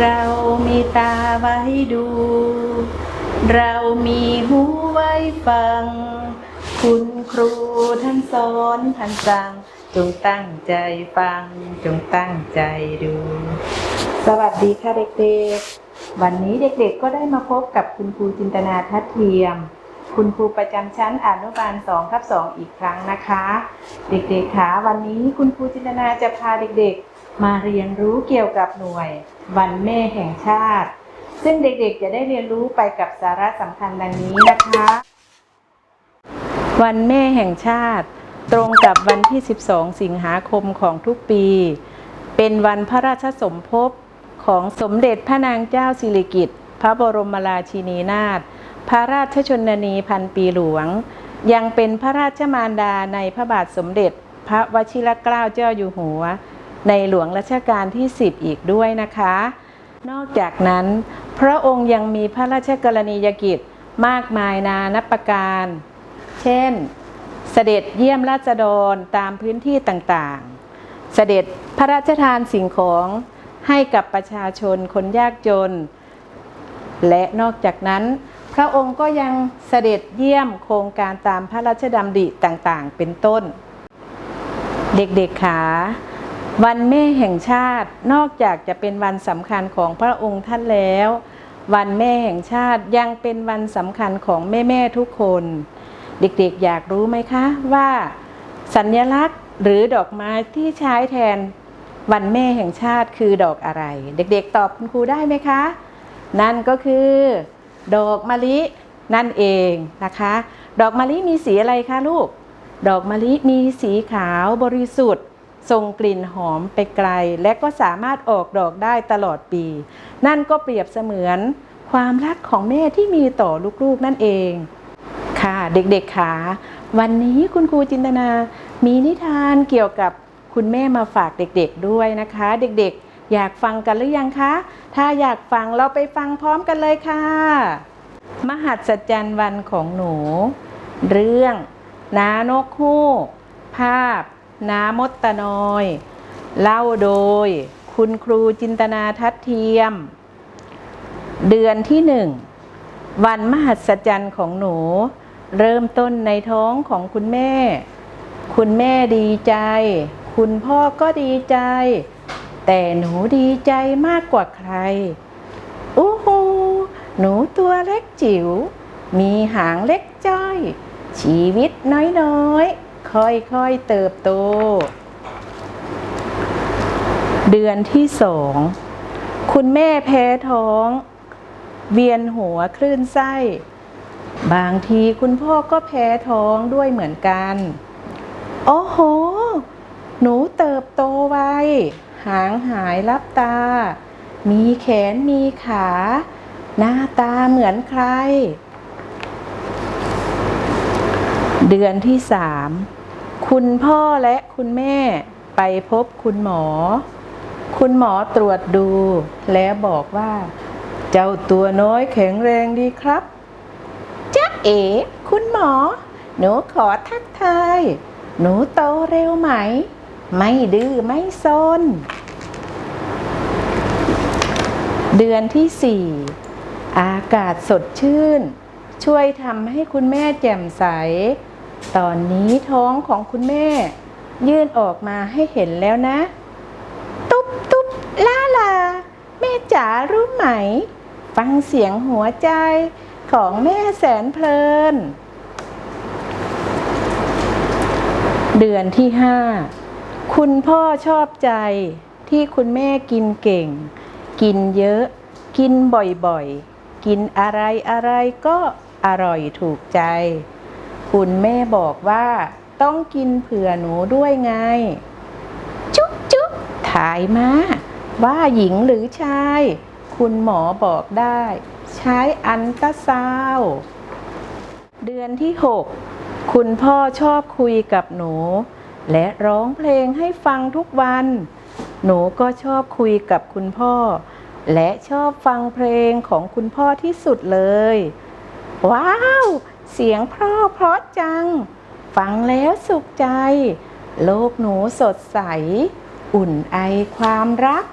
เรามีตาไว้ดู เรามีหูไว้ฟัง คุณครูท่านสอนท่านสั่ง จงตั้งใจฟัง จงตั้งใจดู สวัสดีค่ะเด็กๆ วันนี้เด็กๆก็ได้มาพบกับคุณครูจินตนาทัศเทียม คุณครูประจำชั้นอนุบาล2ทับ2อีกครั้งนะคะ เด็กๆคะวันนี้คุณครูจินตนาจะพาเด็กๆ มาเรียนรู้เกี่ยวกับหน่วยวันแม่แห่งชาติ ซึ่งเด็กๆจะได้เรียนรู้ไปกับสาระสำคัญดังนี้นะคะ วันแม่แห่งชาติ ตรงกับวันที่ 12 สิงหาคมของทุกปี เป็นวันพระราชสมภพของสมเด็จพระนางเจ้าสิริกิติ์พระบรมราชินีนาถพระราชชนนีพันปีหลวง ยังเป็นพระราชมารดาในพระบาทสมเด็จ พระวชิรเกล้าเจ้าอยู่หัว ในหลวงรัชกาลที่ 10 อีกด้วยนะคะ นอกจากนั้น พระองค์ยังมีพระราชกรณียกิจมากมายนานับประการ เช่น เสด็จเยี่ยมราษฎรตามพื้นที่ต่างๆ เสด็จพระราชทานสิ่งของให้กับประชาชนคนยากจน และนอกจากนั้น พระองค์ก็ยังเสด็จเยี่ยมโครงการตามพระราชดำริต่างๆ เป็นต้น เด็กๆขา วันแม่แห่งชาตินอกจากจะเป็นวันสำคัญของพระองค์ท่านแล้ว วันแม่แห่งชาติยังเป็นวันสำคัญของแม่ๆทุกคน เด็กๆอยากรู้ไหมคะ ว่า สัญลักษณ์หรือดอกไม้ที่ใช้แทนวันแม่แห่งชาติคือดอกอะไร เด็กๆตอบคุณครูได้ไหมคะ นั่นก็คือ ดอกมะลินั่นเองนะคะ ดอกมะลิมีสีอะไรคะลูก ดอกมะลิมีสีขาวบริสุทธิ์ ส่งกลิ่นหอมไปไกล และก็สามารถออกดอกได้ตลอดปี นั่นก็เปรียบเสมือนความรักของแม่ที่มีต่อลูกๆนั่นเอง ค่ะเด็กๆค่ะวันนี้คุณครูจินตนา มีนิทานเกี่ยวกับคุณแม่มาฝากเด็กๆด้วยนะคะ เด็กๆ อยากฟังกันหรือยังคะ ถ้าอยากฟังเราไปฟังพร้อมกันเลยค่ะ มหัศจรรย์วันของหนู เรื่องนานกฮูกภาพ น้ามดตะนอย เล่าโดย คุณครูจินตนาทัศเทียม เดือนที่หนึ่ง วันมหัศจรรย์ของหนู เริ่มต้นในท้องของคุณแม่ คุณแม่ดีใจ คุณพ่อก็ดีใจ แต่หนูดีใจมากกว่าใครอู้หูหนูตัวเล็กจิ๋ว มีหางเล็กจ้อย ชีวิตน้อยๆ ค่อยๆเติบโต เดือนที่สอง คุณแม่แพ้ท้อง เวียนหัวคลื่นไส้ บางทีคุณพ่อก็แพ้ท้องด้วยเหมือนกัน โอ้โห หนูเติบโตไว หางหายลับตา มีแขนมีขา หน้าตาเหมือนใคร เดือนที่สามคุณพ่อและคุณแม่ไปพบคุณหมอ คุณหมอตรวจดู แล้วบอกว่า เจ้าตัวน้อยแข็งแรงดีครับจ๊ะเอ๋คุณหมอ หนูขอทักทาย หนูโตเร็วไหม ไม่ดื้อไม่ซน เดือนที่สี่อากาศสดชื่น ช่วยทำให้คุณแม่แจ่มใส ตอนนี้ท้องของคุณแม่ ยื่นออกมาให้เห็นแล้วนะ ตุ๊บตุ๊บล่าลาแม่จ๋ารู้ไหม ฟังเสียงหัวใจของแม่แสนเพลิน เดือนที่ห้าคุณพ่อชอบใจที่คุณแม่กินเก่ง กินเยอะ กินบ่อยๆ กินอะไรอะไรก็อร่อยถูกใจ คุณแม่บอกว่าต้องกินเผื่อหนูด้วยไง จุ๊บจุ๊บถ่ายมา ว่าหญิงหรือชาย คุณหมอบอกได้ ใช้อันตราซาวด์เดือนที่ 6 คุณพ่อชอบคุยกับหนู และร้องเพลงให้ฟังทุกวัน หนูก็ชอบคุยกับคุณพ่อ และชอบฟังเพลงของคุณพ่อที่สุดเลย ว้าว เสียงเพราะเพราะจัง ฟังแล้วสุขใจ โลกหนูสดใส อุ่นไอความรัก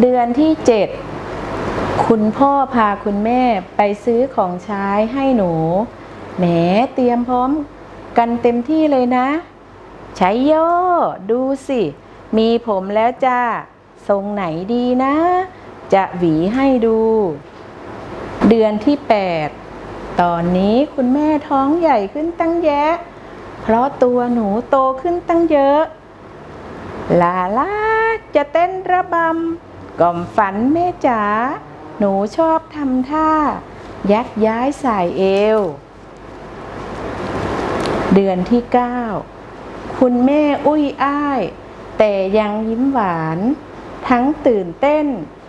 เดือนที่เจ็ดคุณพ่อพาคุณแม่ไปซื้อของใช้ให้หนู แหมเตรียมพร้อมกันเต็มที่เลยนะ ใช้โยดูสิ มีผมแล้วจ้า ทรงไหนดีนะ จะหวีให้ดู เดือนที่ 8 ตอนนี้คุณแม่ท้องใหญ่ขึ้นตั้งแยะ เพราะตัวหนูโตขึ้นตั้งเยอะ ลาลาจะเต้นระบำกล่อมฝันแม่จ๋าหนูชอบทำท่า ยักย้ายสายเอว เดือนที่ 9 คุณแม่อุ้ยอ้าย แต่ยังยิ้มหวาน ทั้งตื่นเต้น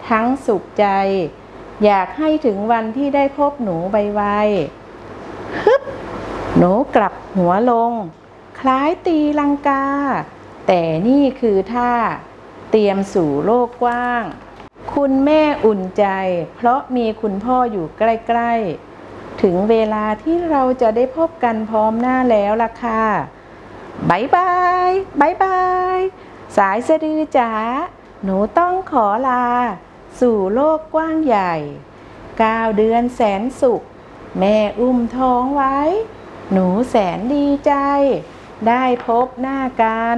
ทั้งสุขใจ อยากให้ถึงวันที่ได้พบหนูใบไวฮึบหนูกลับหัวลง คล้ายตีลังกา แต่นี่คือท่าเตรียมสู่โลกกว้าง คุณแม่อุ่นใจ เพราะมีคุณพ่ออยู่ใกล้ ๆ ถึงเวลาที่เราจะได้พบกันพร้อมหน้าแล้วล่ะค่ะบายบายบายบาย สายสะดือจ๋า หนูต้องขอลา สู่โลกกว้างใหญ่ก้าเดือนแสนสุข แม่อุ้มท้องไว้ หนูแสนดีใจ ได้พบหน้ากัน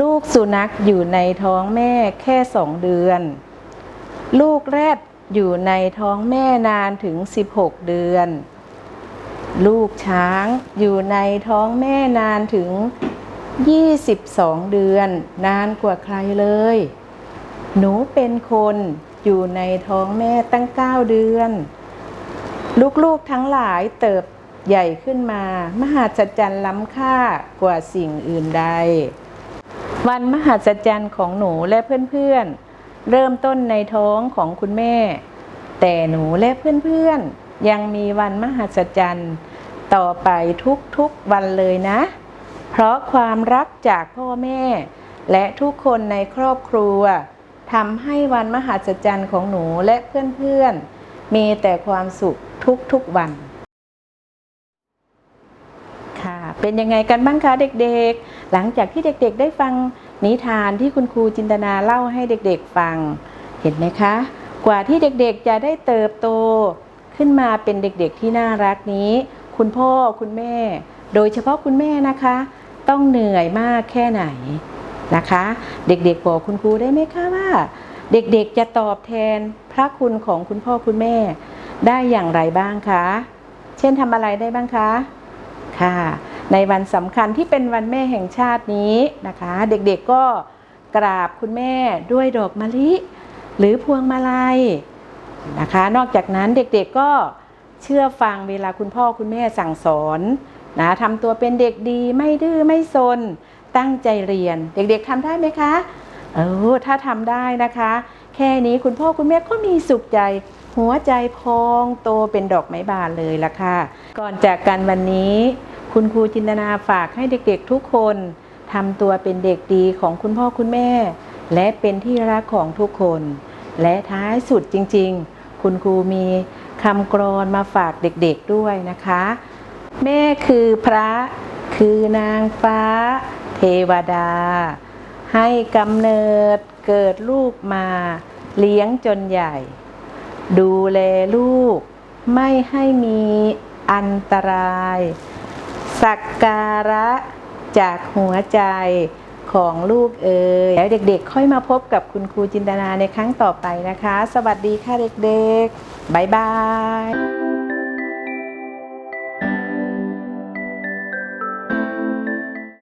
ลูกสุนัขอยู่ในท้องแม่แค่สองเดือน ลูกแรดอยู่ในท้องแม่นานถึง 16 เดือน ลูกช้างอยู่ในท้องแม่นานถึง 22 เดือน นานกว่าใครเลย หนูเป็นคนอยู่ในท้องแม่ตั้ง 9 เดือน ลูกๆทั้งหลายเติบใหญ่ขึ้นมา มหัศจรรย์ล้ำค่ากว่าสิ่งอื่นใด วันมหัศจรรย์ของหนูและเพื่อนๆ เริ่มต้นในท้องของคุณแม่ แต่หนูและเพื่อนๆ ยังมีวันมหัศจรรย์ต่อไปทุกๆวันเลยนะ เพราะความรักจากพ่อแม่ และทุกคนในครอบครัว ทำให้วันมหัศจรรย์ของหนูและเพื่อนๆ มีแต่ความสุขทุกๆวัน ค่ะ เป็นยังไงกันบ้างคะเด็กๆ หลังจากที่เด็กๆ ได้ฟังนิทานที่คุณครูจินตนาเล่าให้เด็กๆฟัง เห็นไหมคะ กว่าที่เด็กๆ จะได้เติบโต ขึ้นมาเป็นเด็กๆ ที่น่ารักนี้ คุณพ่อคุณแม่ โดยเฉพาะคุณแม่นะคะ ต้องเหนื่อยมากแค่ไหน นะคะ เด็กๆบอกคุณครูได้ไหมคะว่า เด็กๆจะตอบแทนพระคุณของคุณพ่อคุณแม่ ได้อย่างไรบ้างคะ เช่นทำอะไรได้บ้างคะค่ะ ในวันสำคัญที่เป็นวันแม่แห่งชาตินี้นะคะ เด็กๆก็กราบคุณแม่ด้วยดอกมะลิ หรือพวงมาลัยนะคะ นอกจากนั้นเด็กๆก็เชื่อฟังเวลาคุณพ่อคุณแม่สั่งสอนนะทำตัวเป็นเด็กดีไม่ดื้อไม่ซน ตั้งใจเรียน เด็กๆทำได้ไหมคะเออถ้าทำได้นะคะ แค่นี้คุณพ่อคุณแม่ก็มีสุขใจ หัวใจพองโตเป็นดอกไม้บานเลยล่ะค่ะ ก่อนจากกันวันนี้ คุณครูจินตนาฝากให้เด็กๆทุกคนทำตัวเป็นเด็กดีของคุณพ่อคุณแม่ และเป็นที่รักของทุกคน และท้ายสุดจริงๆ คุณครูมีคำกรอนมาฝากเด็กๆด้วยนะคะ แม่คือพระคือนางฟ้า เทวดา ให้กำเนิดเกิดลูกมา เลี้ยงจนใหญ่ ดูแลลูก ไม่ให้มีอันตราย สักการะจากหัวใจของลูกเอ๋ยแล้วเด็กๆ ค่อยมาพบกับคุณครูจินตนาในครั้งต่อไปนะคะ สวัสดีค่ะเด็กๆ บ๊ายบาย